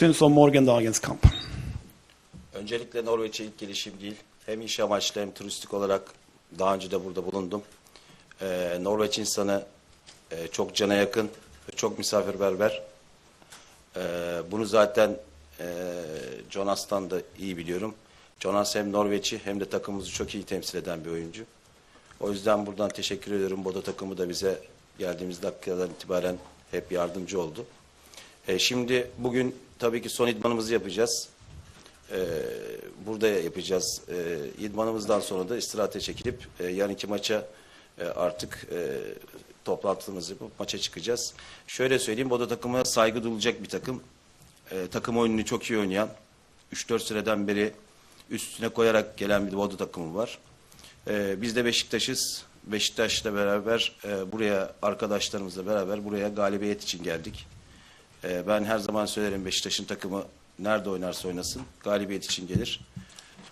syns om morgondagens kamp? Öncelikle Norveç'e ilk gelişim değil. Hem iş amaçlı hem turistik olarak daha önce de burada bulundum. Ee, Norveç insanı e, çok cana yakın çok misafirperver. Ee, bunu zaten e, Jonas'tan da iyi biliyorum. Jonas hem Norveç'i hem de takımımızı çok iyi temsil eden bir oyuncu. O yüzden buradan teşekkür ediyorum. Bodo takımı da bize geldiğimiz dakikadan itibaren hep yardımcı oldu. E, şimdi bugün tabii ki son idmanımızı yapacağız. E, burada yapacağız. E, idmanımızdan sonra da istirahate çekilip e, yarınki maça e, artık e, toplantımızı yapıp maça çıkacağız. Şöyle söyleyeyim, Bodo takımı saygı duyulacak bir takım. E, takım oyununu çok iyi oynayan, 3-4 süreden beri üstüne koyarak gelen bir Bodo takımı var. E, biz de Beşiktaş'ız. Beşiktaş'la beraber e, buraya arkadaşlarımızla beraber buraya galibiyet için geldik. E, ben her zaman söylerim Beşiktaş'ın takımı nerede oynarsa oynasın galibiyet için gelir.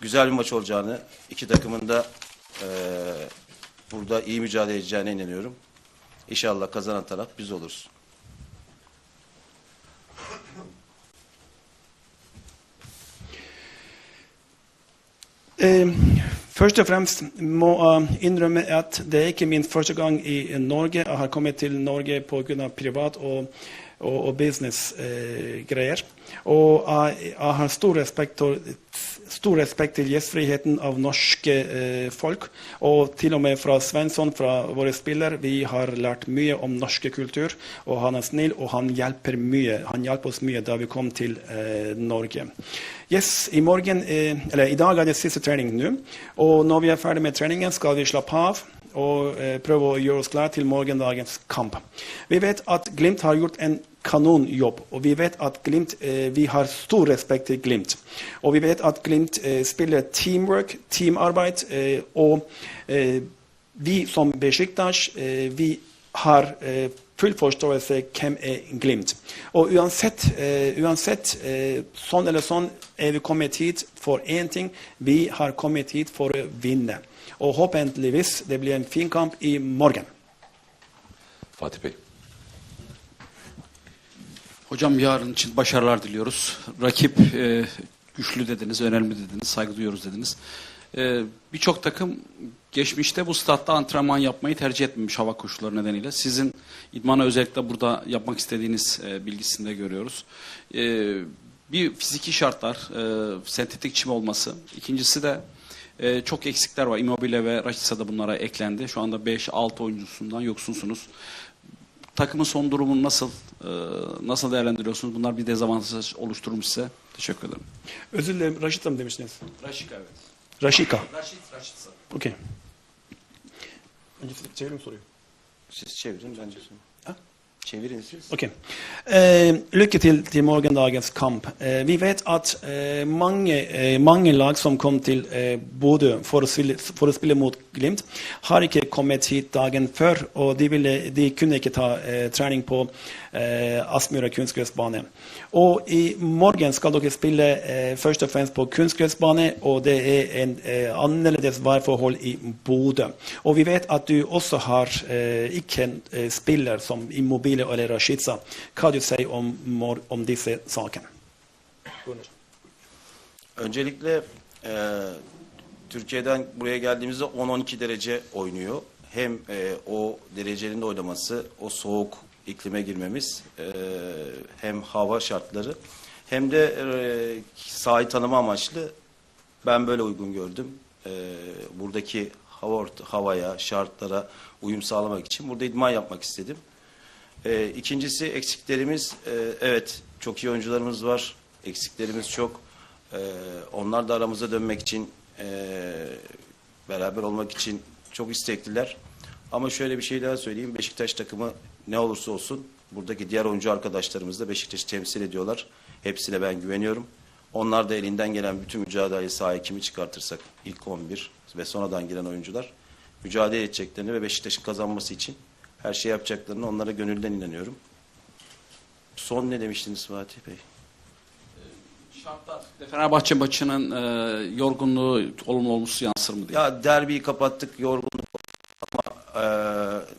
Güzel bir maç olacağını, iki takımın da e, burada iyi mücadele edeceğine inanıyorum. İnşallah kazanan taraf biz oluruz. Eh, først og fremst må jeg innrømme at det er ikke min første gang i Norge. Jeg har kommet til Norge pga. privat og, og, og businessgreier. Eh, og jeg, jeg har stor respekt, stor respekt til gjestfriheten av norske eh, folk. Og til og med fra Svensson, fra våre spiller, vi har lært mye om norske kultur. Og han er snill, og han hjelper mye. Han hjalp oss mye da vi kom til eh, Norge. Yes, i morgen, eh, eller i dag er det siste trening nå. Og når vi er ferdig med treningen, skal vi slappe av og eh, prøve å gjøre oss klar til morgendagens kamp. Vi vet at Glimt har gjort en kanonjobb, og vi vet at Glimt, eh, vi har stor respekt til Glimt. Og vi vet at Glimt eh, spiller teamwork, teamarbeid, eh, og eh, vi som Besjiktas, eh, vi har eh, full forståelse hvem er Glimt. Og uansett, uansett sånn eller sånn er vi kommet hit for én ting. Vi har kommet hit for å vinne. Og håpentligvis det blir en fin kamp i morgen. Fatih. Hocam yarın için başarılar diliyoruz. Rakip e, güçlü dediniz, önemli dediniz, saygı duyuyoruz dediniz. E, Birçok takım geçmişte bu statta antrenman yapmayı tercih etmemiş hava koşulları nedeniyle. Sizin idmanı özellikle burada yapmak istediğiniz e, bilgisinde görüyoruz. E, bir fiziki şartlar, e, sentetik çim olması. İkincisi de e, çok eksikler var. Immobile ve Rashica da bunlara eklendi. Şu anda 5-6 oyuncusundan yoksunsunuz. Takımın son durumunu nasıl nasıl değerlendiriyorsunuz? Bunlar bir dezavantaj oluşturur mu size? Teşekkür ederim. Özür dilerim, Raşit'e mi demiştiniz? Raşika evet. Raşika. Raşit, Raşitsa. Okey. Önce çevirim soruyu. Siz çevirin bence. Ha? Çevirin siz. Ok. Eh, lykke til til morgendagens kamp. Eh, vi vet at eh, mange, eh, mange lag som kom til eh, Bodø for å, spille, for å spille mot Glimt, har ikke kommet hit dagen før. Og de, ville, de kunne ikke ta eh, trening på eh, Aspmyra kunstgressbane. Og i morgen skal dere spille først og fremst på kunstgressbane, og det er en annerledes værforhold i Bodø. Og vi vet at du også har ikke en spiller som Immobile eller Rashica. Hva du sier om, om disse sakene? Öncelikle e, Türkiye'den buraya geldiğimizde 10-12 derece oynuyor. Hem e, o derecenin de oynaması, o soğuk iklime girmemiz, e, hem hava şartları, hem de e, sahayı tanıma amaçlı ben böyle uygun gördüm. E, buradaki hava havaya, şartlara uyum sağlamak için burada idman yapmak istedim. E, ikincisi eksiklerimiz, e, evet çok iyi oyuncularımız var, eksiklerimiz çok. E, onlar da aramıza dönmek için, e, beraber olmak için çok istekliler. Ama şöyle bir şey daha söyleyeyim, Beşiktaş takımı ne olursa olsun buradaki diğer oyuncu arkadaşlarımız da Beşiktaş'ı temsil ediyorlar. Hepsine ben güveniyorum. Onlar da elinden gelen bütün mücadeleyi sahaya kimi çıkartırsak ilk 11 ve sonradan giren oyuncular mücadele edeceklerini ve Beşiktaş'ın kazanması için her şey yapacaklarını onlara gönülden inanıyorum. Son ne demiştiniz Fatih Bey? Şartlar Fenerbahçe maçının e, yorgunluğu olumlu olumsuz yansır mı diye. Ya derbiyi kapattık yorgunluk ama e,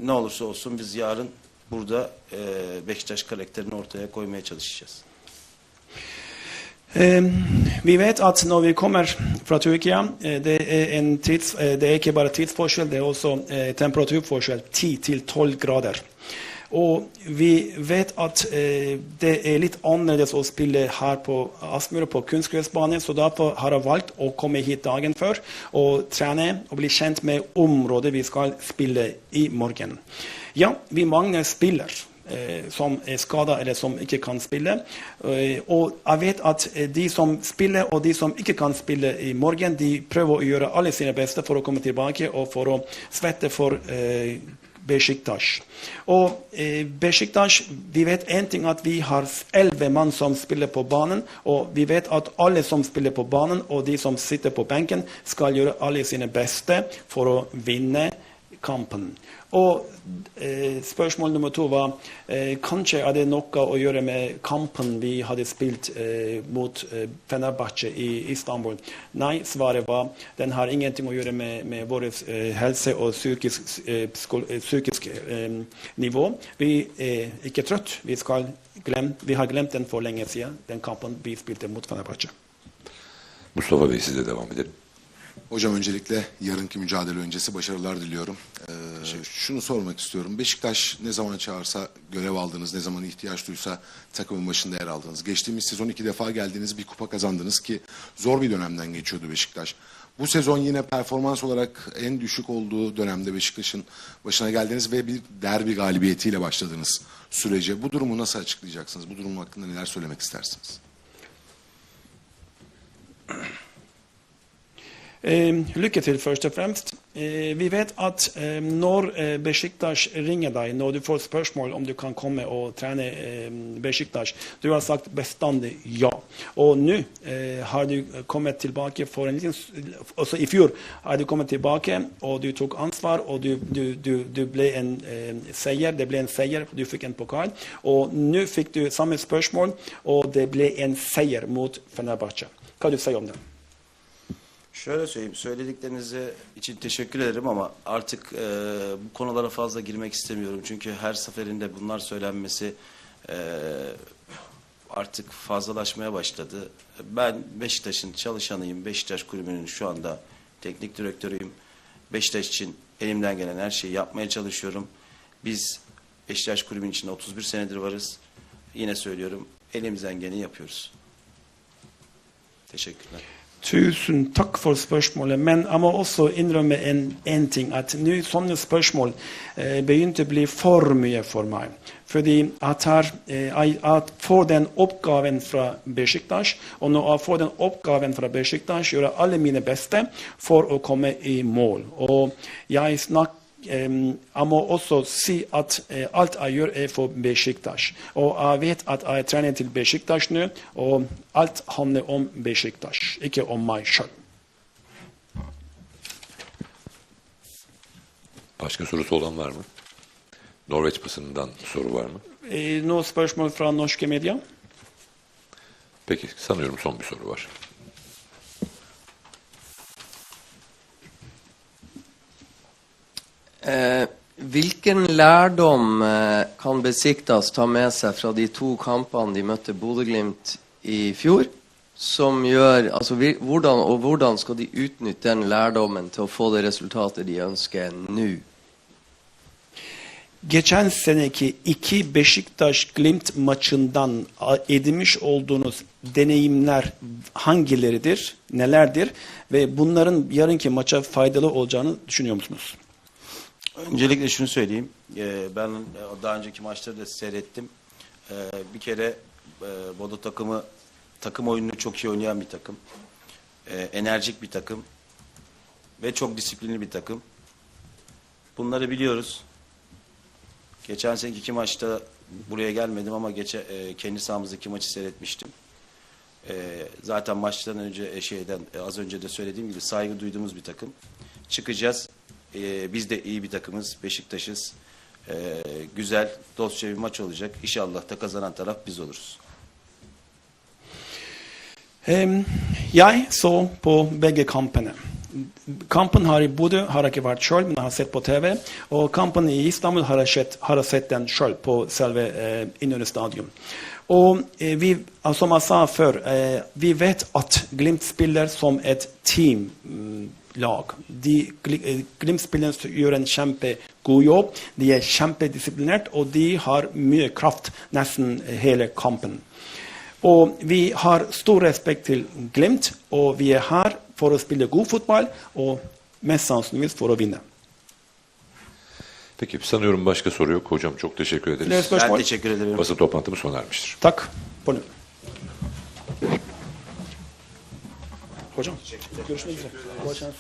ne olursa olsun biz yarın burada e, Beşiktaş karakterini ortaya koymaya çalışacağız. Eh, Vi vet at når vi kommer fra Tyrkia, eh, det er, tids, eh, det er ikke bare tidsforskjell, det er også eh, temperaturforskjell 10-12 grader. Og vi vet at det er litt annerledes å spille her på Aspmyra på kunstgressbanen, så derfor har jeg valgt å komme hit dagen før og trene og bli kjent med området vi skal spille i morgen. Ja, vi mangler spiller eh, som er skada eller som ikke kan spille. Eh, og jeg vet at eh, de som spiller og de som ikke kan spille i morgen, de prøver å gjøre alle sine beste for å komme tilbake og for å svette for eh, Besiktas. Og eh, Besiktas, vi vet en ting at vi har elleve mann som spiller på banen, og vi vet at alle som spiller på banen og de som sitter på benken, skal gjøre alle sine beste for å vinne kampen. Og eh, spørsmål nummer to var eh, kanskje er det noe å gjøre med kampen vi hadde spilt eh, mot eh, Fenerbahçe i Istanbul. Nei, svaret var den har ingenting å gjøre med, med vår eh, helse og psykisk, eh, eh, psykisk nivå. Vi er ikke trøtt. Vi, glem, vi har glemt den for lenge siden, den kampen vi spilte mot Fenerbahçe. Mustafa Bey size devam edelim. Hocam öncelikle yarınki mücadele öncesi başarılar diliyorum. Ee, şunu sormak istiyorum. Beşiktaş ne zaman çağırsa görev aldınız, ne zaman ihtiyaç duysa takımın başında yer aldınız. Geçtiğimiz sezon iki defa geldiniz, bir kupa kazandınız ki zor bir dönemden geçiyordu Beşiktaş. Bu sezon yine performans olarak en düşük olduğu dönemde Beşiktaş'ın başına geldiniz ve bir derbi galibiyetiyle başladınız sürece. Bu durumu nasıl açıklayacaksınız? Bu durum hakkında neler söylemek istersiniz? Eh, lykke til, først og fremst. Eh, vi vet at eh, når eh, Besiktas ringer deg, når du får spørsmål om du kan komme og trene eh, Besiktas, du har sagt bestandig ja. Og nå eh, har du kommet tilbake for en liten Også i fjor har du kommet tilbake, og du tok ansvar, og du, du, du, du ble en eh, seier. Det ble en seier, du fikk en pokal. Og nå fikk du samme spørsmål, og det ble en seier mot Fenerbahçe. Hva du sier om det? Şöyle söyleyeyim, söylediklerinize için teşekkür ederim ama artık e, bu konulara fazla girmek istemiyorum. Çünkü her seferinde bunlar söylenmesi e, artık fazlalaşmaya başladı. Ben Beşiktaş'ın çalışanıyım, Beşiktaş kulübünün şu anda teknik direktörüyüm. Beşiktaş için elimden gelen her şeyi yapmaya çalışıyorum. Biz Beşiktaş kulübünün içinde 31 senedir varız. Yine söylüyorum, elimizden geleni yapıyoruz. Teşekkürler. Tusen takk for spørsmålet, men jeg må også innrømme en, ting. At nå sånne spørsmål eh, begynte å bli for mye for meg. Fordi jeg, tar, eh, jeg, får den oppgaven fra Besiktas, og når jeg får den oppgaven fra Besiktas, gjør jeg alle mine beste for å komme i mål. Og jeg snakker Må også si at eh, alt jeg gjør, er for Besiktas. Og jeg vet at jeg trener til Besiktas nå, og alt handler om Besiktas, ikke om meg sjøl. Başka sorusu olan var mı? Norveç basınından soru var mı? Eh, Noen spørsmål fra norske medier? Peki sanıyorum son bir soru var. Hvilken lærdom eh, kan Besiktas ta med seg fra de to kampene de møtte Bodø-Glimt i fjor? Som gjør, altså, hvordan, og hvordan skal de utnytte den lærdommen til å få det resultatet de ønsker nå? Geçen seneki iki Beşiktaş-Glimt maçından edinmiş olduğunuz deneyimler hangileridir, nelerdir ve bunların yarınki maça faydalı olacağını düşünüyor musunuz? Öncelikle şunu söyleyeyim. Ee, ben e, daha önceki maçları da seyrettim. Ee, bir kere e, Bodo takımı takım oyununu çok iyi oynayan bir takım. Ee, enerjik bir takım. Ve çok disiplinli bir takım. Bunları biliyoruz. Geçen seneki iki maçta buraya gelmedim ama geçe, e, kendi sahamızdaki maçı seyretmiştim. Zaten maçtan önce e, şeyden e, az önce de söylediğim gibi saygı duyduğumuz bir takım. Çıkacağız. E, biz de iyi bir takımız. Beşiktaş'ız. E, güzel, dostça bir maç olacak. İnşallah da kazanan taraf biz oluruz. Em, Jeg så på begge kampene. kampen har i Bodø har jeg ikke vært sjøl, men jeg har sett på TV. Og kampen i Istanbul har jeg sett, har jeg sett den sjøl på selve eh, innunder stadion. Og eh, vi, som jeg sa før, eh, vi vet at Glimt spiller som et teamlag. De, Gli- eh, Glimt-spillerne gjør en kjempegod jobb. De er kjempedisiplinert, og de har mye kraft nesten hele kampen. Og vi har stor respekt til Glimt, og vi er her for å spille god fotball og mest sannsynligvis for å vinne. Peki sanıyorum başka soru yok. Hocam çok teşekkür ederiz. Ben teşekkür ederim. Basın toplantımız sona ermiştir. Takk. På Hocam. Görüşmek üzere. God chance.